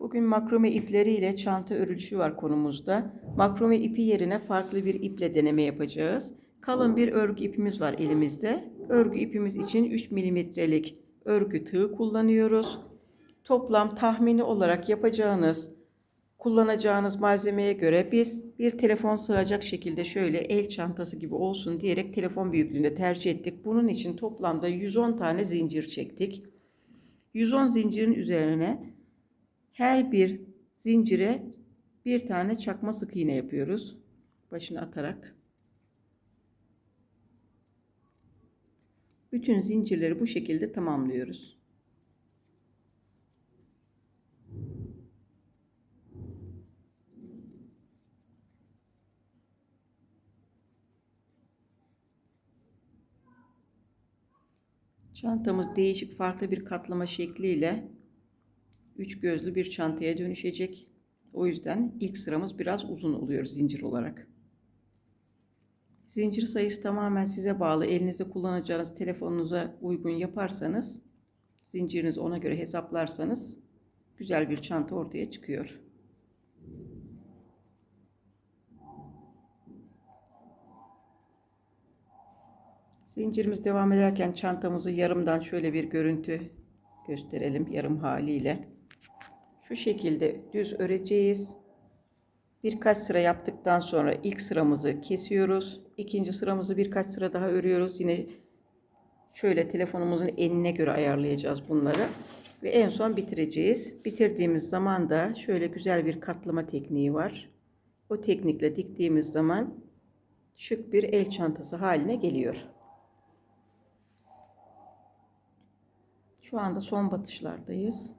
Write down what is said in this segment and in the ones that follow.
Bugün makrome ipleri ile çanta örülüşü var konumuzda. Makrome ipi yerine farklı bir iple deneme yapacağız. Kalın bir örgü ipimiz var elimizde. Örgü ipimiz için 3 milimetrelik örgü tığı kullanıyoruz. Toplam tahmini olarak yapacağınız, kullanacağınız malzemeye göre biz bir telefon sığacak şekilde şöyle el çantası gibi olsun diyerek telefon büyüklüğünde tercih ettik. Bunun için toplamda 110 tane zincir çektik. 110 zincirin üzerine her bir zincire bir tane çakma sık iğne yapıyoruz. Başını atarak. Bütün zincirleri bu şekilde tamamlıyoruz. Çantamız değişik farklı bir katlama şekliyle üç gözlü bir çantaya dönüşecek. O yüzden ilk sıramız biraz uzun oluyor zincir olarak. Zincir sayısı tamamen size bağlı. Elinizde kullanacağınız telefonunuza uygun yaparsanız, zincirinizi ona göre hesaplarsanız güzel bir çanta ortaya çıkıyor. Zincirimiz devam ederken çantamızı yarımdan şöyle bir görüntü gösterelim yarım haliyle. Şu şekilde düz öreceğiz. Birkaç sıra yaptıktan sonra ilk sıramızı kesiyoruz. İkinci sıramızı birkaç sıra daha örüyoruz. Yine şöyle telefonumuzun enine göre ayarlayacağız bunları. Ve en son bitireceğiz. Bitirdiğimiz zaman da şöyle güzel bir katlama tekniği var. O teknikle diktiğimiz zaman şık bir el çantası haline geliyor. Şu anda son batışlardayız.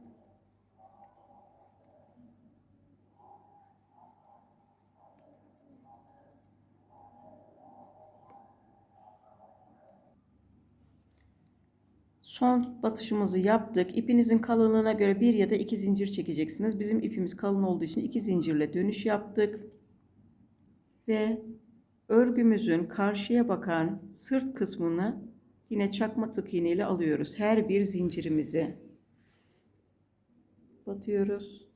Son batışımızı yaptık. İpinizin kalınlığına göre bir ya da iki zincir çekeceksiniz. Bizim ipimiz kalın olduğu için iki zincirle dönüş yaptık. Ve örgümüzün karşıya bakan sırt kısmını yine çakma sık iğne ile alıyoruz. Her bir zincirimizi batıyoruz.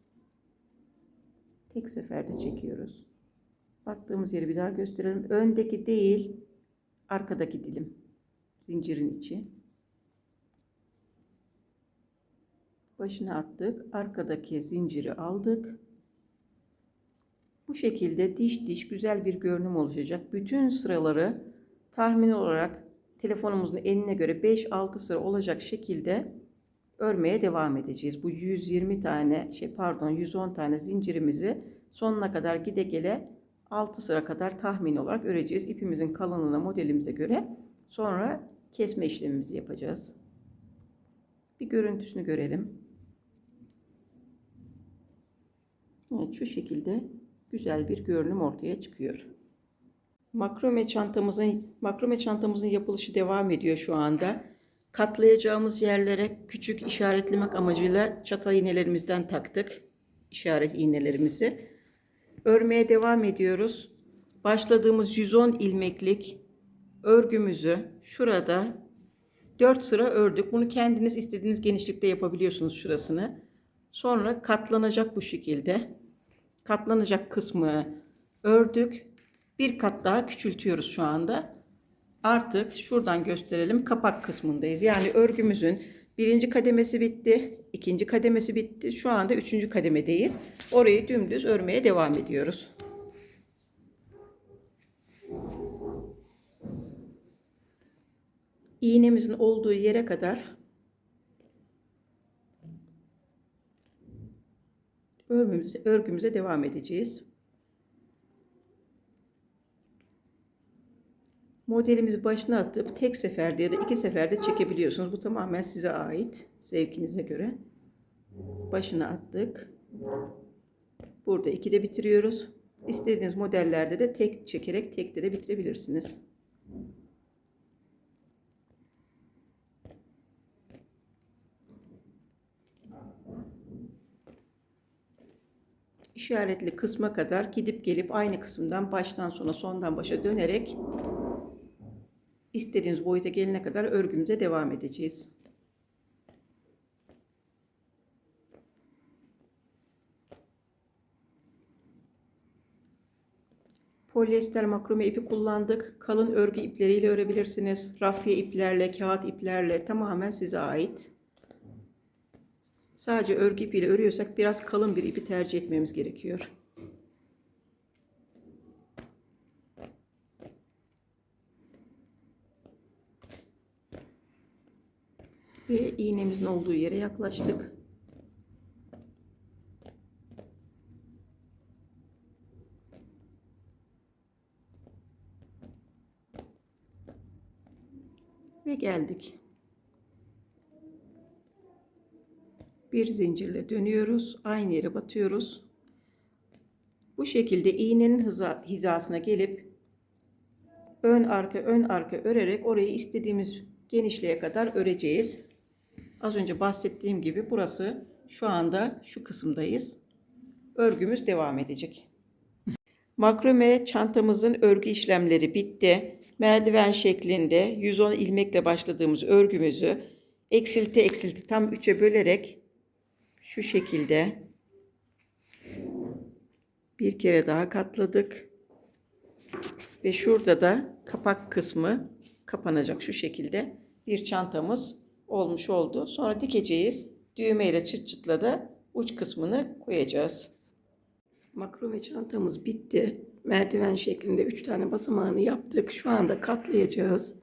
Tek seferde çekiyoruz. Battığımız yeri bir daha gösterelim. Öndeki değil, arkadaki dilim. Zincirin içi. Başına attık. Arkadaki zinciri aldık. Bu şekilde diş diş güzel bir görünüm oluşacak. Bütün sıraları tahmin olarak telefonumuzun eline göre 5-6 sıra olacak şekilde örmeye devam edeceğiz. Bu 120 tane şey pardon 110 tane zincirimizi sonuna kadar gide gele 6 sıra kadar tahmin olarak öreceğiz. İpimizin kalınlığına modelimize göre sonra kesme işlemimizi yapacağız. Bir görüntüsünü görelim. Evet şu şekilde güzel bir görünüm ortaya çıkıyor. Makrome çantamızın makrome çantamızın yapılışı devam ediyor şu anda. Katlayacağımız yerlere küçük işaretlemek amacıyla çatal iğnelerimizden taktık işaret iğnelerimizi. Örmeye devam ediyoruz. Başladığımız 110 ilmeklik örgümüzü şurada 4 sıra ördük. Bunu kendiniz istediğiniz genişlikte yapabiliyorsunuz şurasını. Sonra katlanacak bu şekilde katlanacak kısmı ördük. Bir kat daha küçültüyoruz şu anda. Artık şuradan gösterelim kapak kısmındayız. Yani örgümüzün birinci kademesi bitti. ikinci kademesi bitti. Şu anda üçüncü kademedeyiz. Orayı dümdüz örmeye devam ediyoruz. İğnemizin olduğu yere kadar örgümüze, örgümüze devam edeceğiz. Modelimizi başına atıp tek seferde ya da iki seferde çekebiliyorsunuz. Bu tamamen size ait zevkinize göre. Başına attık. Burada ikide bitiriyoruz. İstediğiniz modellerde de tek çekerek tekte de bitirebilirsiniz. işaretli kısma kadar gidip gelip aynı kısımdan baştan sona sondan başa dönerek istediğiniz boyuta gelene kadar örgümüze devam edeceğiz. Polyester makrome ipi kullandık. Kalın örgü ipleriyle örebilirsiniz. Rafya iplerle, kağıt iplerle tamamen size ait. Sadece örgü ipiyle örüyorsak biraz kalın bir ipi tercih etmemiz gerekiyor. Ve iğnemizin olduğu yere yaklaştık. Ve geldik. Bir zincirle dönüyoruz. Aynı yere batıyoruz. Bu şekilde iğnenin hıza, hizasına gelip ön arka ön arka örerek orayı istediğimiz genişliğe kadar öreceğiz. Az önce bahsettiğim gibi burası şu anda şu kısımdayız. Örgümüz devam edecek. Makrome çantamızın örgü işlemleri bitti. Merdiven şeklinde 110 ilmekle başladığımız örgümüzü eksilti eksilti tam 3'e bölerek şu şekilde bir kere daha katladık. Ve şurada da kapak kısmı kapanacak şu şekilde bir çantamız olmuş oldu. Sonra dikeceğiz. Düğmeyle çıt çıtla da uç kısmını koyacağız. Makrome çantamız bitti. Merdiven şeklinde 3 tane basamağını yaptık. Şu anda katlayacağız.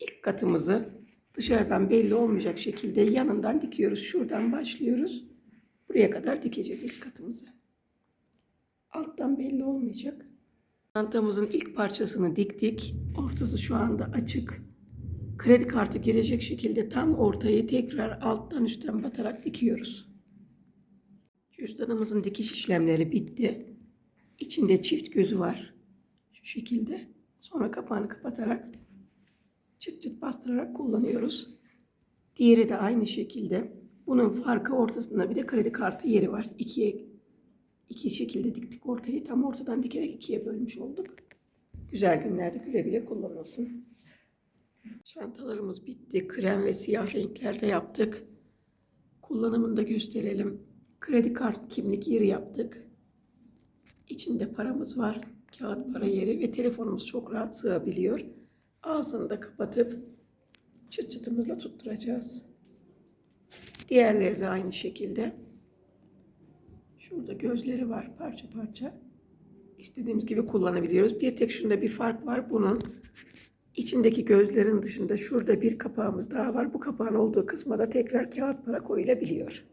İlk katımızı dışarıdan belli olmayacak şekilde yanından dikiyoruz. Şuradan başlıyoruz. Buraya kadar dikeceğiz ilk katımızı. Alttan belli olmayacak. Çantamızın ilk parçasını diktik. Ortası şu anda açık. Kredi kartı girecek şekilde tam ortayı tekrar alttan üstten batarak dikiyoruz. Cüzdanımızın dikiş işlemleri bitti. İçinde çift gözü var. Şu şekilde. Sonra kapağını kapatarak çıt çıt bastırarak kullanıyoruz. Diğeri de aynı şekilde. Bunun farkı ortasında bir de kredi kartı yeri var. İkiye iki şekilde diktik ortayı. Tam ortadan dikerek ikiye bölmüş olduk. Güzel günlerde güle güle kullanılsın. Çantalarımız bitti. Krem ve siyah renklerde yaptık. Kullanımını da gösterelim. Kredi kart kimlik yeri yaptık. İçinde paramız var. Kağıt para yeri ve telefonumuz çok rahat sığabiliyor. Ağzını da kapatıp çıt çıtımızla tutturacağız. Diğerleri de aynı şekilde. Şurada gözleri var parça parça. İstediğimiz gibi kullanabiliyoruz. Bir tek şunda bir fark var. Bunun içindeki gözlerin dışında şurada bir kapağımız daha var. Bu kapağın olduğu kısma da tekrar kağıt para koyulabiliyor.